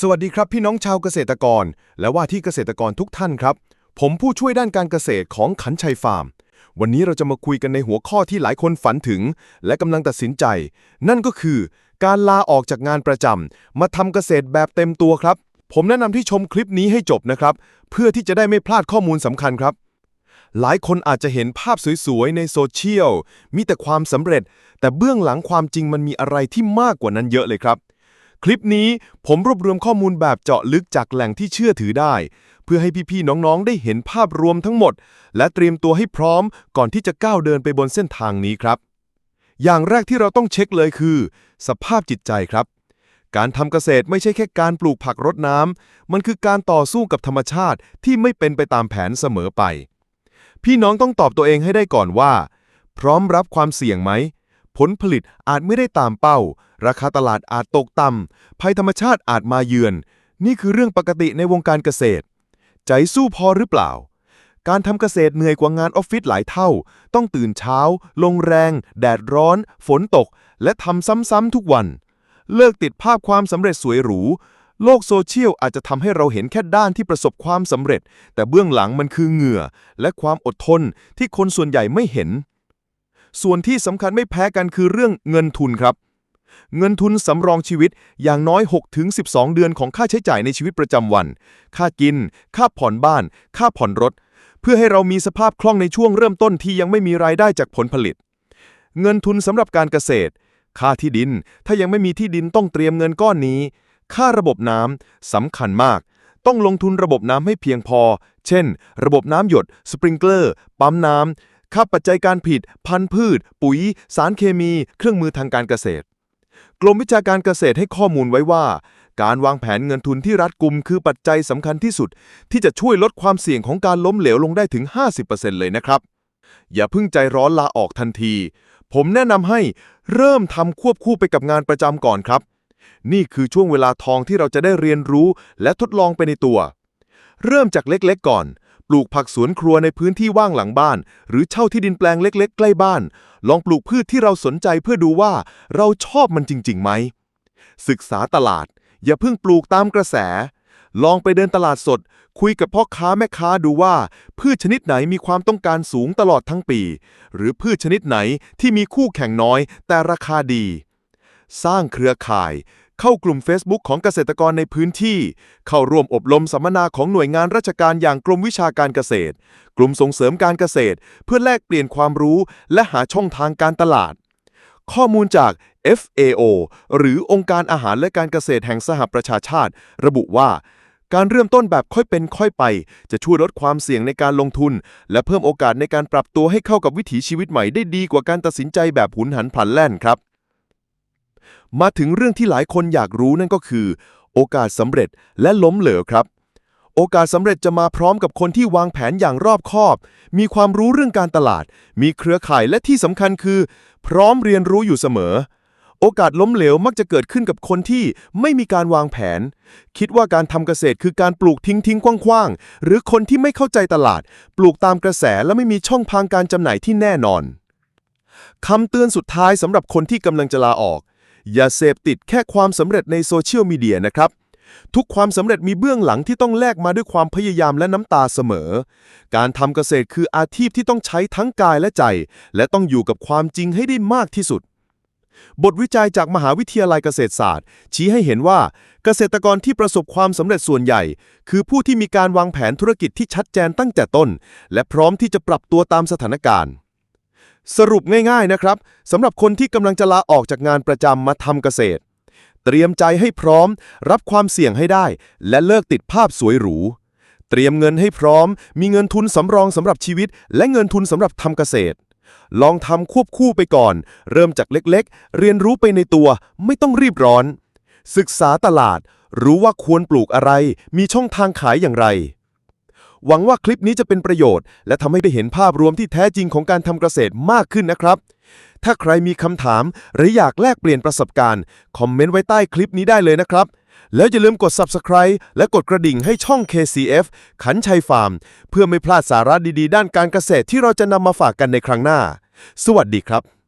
สวัสดีครับพี่น้องชาวเกษตรกร และว่าที่เกษตรกรทุกท่านครับ ผมผู้ช่วยด้านการเกษตรของขันชัยฟาร์ม วันนี้เราจะมาคุยกันในหัวข้อที่หลายคนฝันถึง และกำลังตัดสินใจ นั่นก็คือ การลาออกจากงานประจำมาทำเกษตรแบบเต็มตัวครับ ผมแนะนำที่ชมคลิปนี้ให้จบนะครับ เพื่อที่จะได้ไม่พลาดข้อมูลสำคัญครับ หลายคนอาจจะเห็นภาพสวยๆในโซเชียลมีแต่ความสำเร็จ แต่เบื้องหลังความจริงมันมีอะไรที่มากกว่านั้นเยอะเลยครับ คลิปนี้ผมรวบรวมข้อมูลแบบเจาะลึกจากแหล่งที่เชื่อถือได้ เพื่อให้พี่ๆน้องๆ ได้เห็นภาพรวมทั้งหมด และเตรียมตัวให้พร้อมก่อนที่จะก้าวเดินไปบนเส้นทางนี้ครับ อย่างแรกที่เราต้องเช็คเลยคือ สภาพจิตใจครับ การทำเกษตรไม่ใช่แค่การปลูกผักรดน้ำมันคือการต่อสู้กับธรรมชาติที่ไม่เป็นไปตามแผนเสมอไป พี่น้องต้องตอบตัวเองให้ได้ก่อนว่า พร้อมรับความเสี่ยงไหม ผลผลิตอาจไม่ได้ตามเป้า ราคาตลาดอาจตกต่ำภัยธรรมชาติอาจมาเยือน นี่คือเรื่องปกติในวงการเกษตร ใจสู้พอหรือเปล่า การทำเกษตรเหนื่อยกว่างานออฟฟิศหลายเท่า ต้องตื่นเช้า ลงแรง แดดร้อน ฝนตก และทำซ้ำๆทุกวัน เลิกติดภาพความสำเร็จสวยหรูโลกโซเชียลอาจจะทำให้เราเห็นแค่ด้านที่ประสบความสำเร็จ แต่เบื้องหลังมันคือเหงื่อ และความอดทนที่คนส่วนใหญ่ไม่เห็น ส่วนที่สำคัญไม่แพ้กันคือเรื่องเงินทุนครับ เงินทุนสำรองชีวิตอย่างน้อย 6-12 เดือนของค่าใช้จ่ายในชีวิตประจำวัน ค่ากิน ค่าผ่อนบ้าน ค่าผ่อนรถ เพื่อให้เรามีสภาพคล่องในช่วงเริ่มต้นที่ยังไม่มีรายได้จากผลผลิต เงินทุนสำหรับการเกษตร ค่าที่ดิน ถ้ายังไม่มีที่ดินต้องเตรียมเงินก้อนนี้ ค่าระบบน้ำสำคัญมากต้องลงทุนระบบน้ำให้เพียงพอ เช่น ระบบน้ำหยด สปริงเกอร์ ปั๊มน้ำ ค่าปัจจัยการผลิตพันธุ์พืช ปุ๋ย สารเคมี เครื่องมือทางการเกษตร กรมวิชาการเกษตรให้ข้อมูลไว้ว่า การวางแผนเงินทุนที่รัดกุมคือปัจจัยสำคัญที่สุด ที่จะช่วยลดความเสี่ยงของการล้มเหลวลงได้ถึง 50%เลยนะครับ อย่าเพิ่งใจร้อนลาออกทันที ผมแนะนำให้เริ่มทำควบคู่ไปกับงานประจำก่อนครับ นี่คือช่วงเวลาทองที่เราจะได้เรียนรู้และทดลองไปในตัว เริ่มจากเล็กๆก่อน ลูกผักสวนครัวในพื้นที่ว่างหลังบ้าน หรือเช่าที่ดินแปลงเล็ก ๆ ใกล้บ้าน ลองปลูกพืชที่เราสนใจเพื่อดูว่าเราชอบมันจริงๆไหม ศึกษาตลาด อย่าเพิ่งปลูกตามกระแส ลองไปเดินตลาดสด คุยกับพ่อค้าแม่ค้าดูว่า พืชชนิดไหนมีความต้องการสูงตลอดทั้งปี หรือพืชชนิดไหนที่มีคู่แข่งน้อย แต่ราคาดี สร้างเครือข่าย เข้ากลุ่ม Facebook ของเกษตรกรในพื้นที่ เข้าร่วมอบรมสัมมนาของหน่วยงานราชการอย่างกรมวิชาการเกษตร กลุ่มส่งเสริมการเกษตร เพื่อแลกเปลี่ยนความรู้ และหาช่องทางการตลาด ข้อมูลจาก FAO หรือองค์การอาหารและการเกษตรแห่งสหประชาชาติ ระบุว่า การเริ่มต้นแบบค่อยเป็นค่อยไป จะช่วยลดความเสี่ยงในการลงทุน และเพิ่มโอกาสในการปรับตัวให้เข้ากับวิถีชีวิตใหม่ได้ดีกว่าการตัดสินใจแบบหุนหันพลันแล่นครับ มาถึงเรื่องที่หลายคนอยากรู้นั่นก็คือ โอกาสสำเร็จและล้มเหลวครับ โอกาสสำเร็จจะมาพร้อมกับคนที่วางแผนอย่างรอบคอบ มีความรู้เรื่องการตลาด มีเครือข่ายและที่สำคัญคือ พร้อมเรียนรู้อยู่เสมอ โอกาสล้มเหลวมักจะเกิดขึ้นกับคนที่ไม่มีการวางแผน คิดว่าการทำเกษตรคือการปลูกทิ้งทิ้งคว้างๆ หรือคนที่ไม่เข้าใจตลาด ปลูกตามกระแสและไม่มีช่องทางการจำหน่ายที่แน่นอนคำเตือนสุดท้ายสำหรับคนที่กำลังจะลาออก อย่าเสพติดแค่ความสำเร็จในโซเชียลมีเดียนะครับ ทุกความสำเร็จมีเบื้องหลังที่ต้องแลกมาด้วยความพยายามและน้ำตาเสมอ การทำเกษตรคืออาชีพที่ต้องใช้ทั้งกายและใจ และต้องอยู่กับความจริงให้ได้มากที่สุดบทวิจัยจากมหาวิทยาลัยเกษตรศาสตร์ ชี้ให้เห็นว่าเกษตรกรที่ประสบความสำเร็จส่วนใหญ่ คือผู้ที่มีการวางแผนธุรกิจที่ชัดเจนตั้งแต่ต้น และพร้อมที่จะปรับตัวตามสถานการณ์ สรุปง่ายๆนะครับสำหรับคนที่กำลังจะลาออกจากงานประจำมาทำเกษตร เตรียมใจให้พร้อม รับความเสี่ยงให้ได้ และเลิกติดภาพสวยหรู เตรียมเงินให้พร้อม มีเงินทุนสำรองสำหรับชีวิต และเงินทุนสำหรับทำเกษตร ลองทำควบคู่ไปก่อน เริ่มจากเล็กๆ เรียนรู้ไปในตัว ไม่ต้องรีบร้อน ศึกษาตลาด รู้ว่าควรปลูกอะไร มีช่องทางขายอย่างไร หวังว่าคลิปนี้จะเป็นประโยชน์ และทำให้ได้เห็นภาพรวมที่แท้จริงของการทำเกษตรมากขึ้นนะครับ ถ้าใครมีคำถาม หรืออยากแลกเปลี่ยนประสบการณ์คอมเมนต์ไว้ใต้คลิปนี้ได้เลยนะครับ แล้วอย่าลืมกด Subscribe และกดกระดิ่งให้ช่อง KCF ขันชัยฟาร์ม เพื่อไม่พลาดสาระดีๆ ด้านการเกษตรที่เราจะนำมาฝากกันในครั้งหน้า สวัสดีครับ